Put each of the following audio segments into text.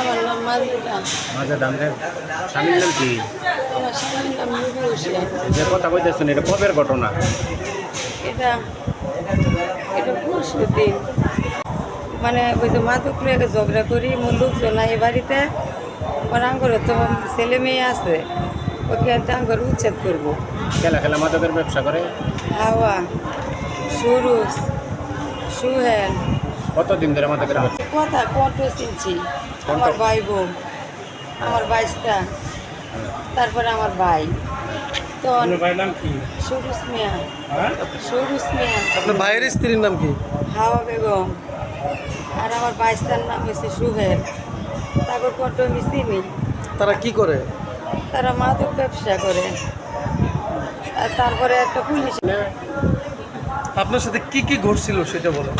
আমার নাম মাজেদা মাঝে স্বামীর নাম কি? আমার স্বামীর নাম নবী হোসেন যে কথা কইতেছেন এটা কবের ঘটনা? এটা এটা দিন মানে ওই তো মাদক লেগে ঝগড়া করি মোর লোকজন নাই এ বাড়িতে ওর তো ছেলে মেয়ে আছে ওকে আঙ্গর উচ্ছেদ করব। খেলা খেলা মাদকের ব্যবসা করে? হাওয়া সুরুজ সুহেল কতদিন ধরে মাদকের ব্যবসা কথা কত চিনছি আমার ভাই বোন আমার বাইশটা তারপরে আমার ভাই। তো ভাইয়ের নাম কি? সুরুজ মিয়া। হ্যাঁ? সুরুজ মিয়া। আপনার ভাইয়ের স্ত্রীর নাম কি? হাওয়া বেগম। আর আমার বাইশটার নাম হয়েছে সুহেল। তারপর কত আমি চিনি তারা কি করে? তারা মাদক ব্যবসা করে। আর তারপরে একটা পুলিশ আপনার সাথে কি কি ঘটছিল সেটা বলেন।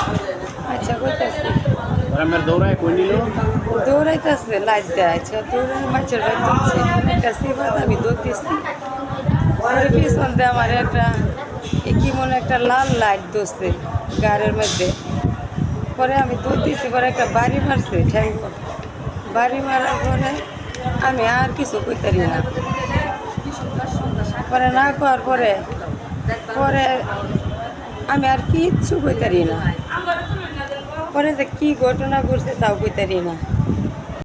আচ্ছা কইতাছি গ্রামের দৌড়ায় কই নিল? দৌড়াইতেছে লাইট দেয় আচ্ছা দৌড়াই মাছের বাড়ি একটা সিবাদ আমি দৌড়তেছি পরে পিছন দিয়ে আমার একটা কি মনে একটা লাল লাইট দোষছে গাড়ির মধ্যে। পরে আমি দৌড়তেছি পরে একটা বাড়ি মারছে ঠ্যাঙ্গ বাড়ি মারার পরে আমি আর কিছু কইতারি না। পরে না করার পরে পরে আমি আর কিচ্ছু কইতারি না। পরে যে কি ঘটনা ঘটছে তাও কইতারি না।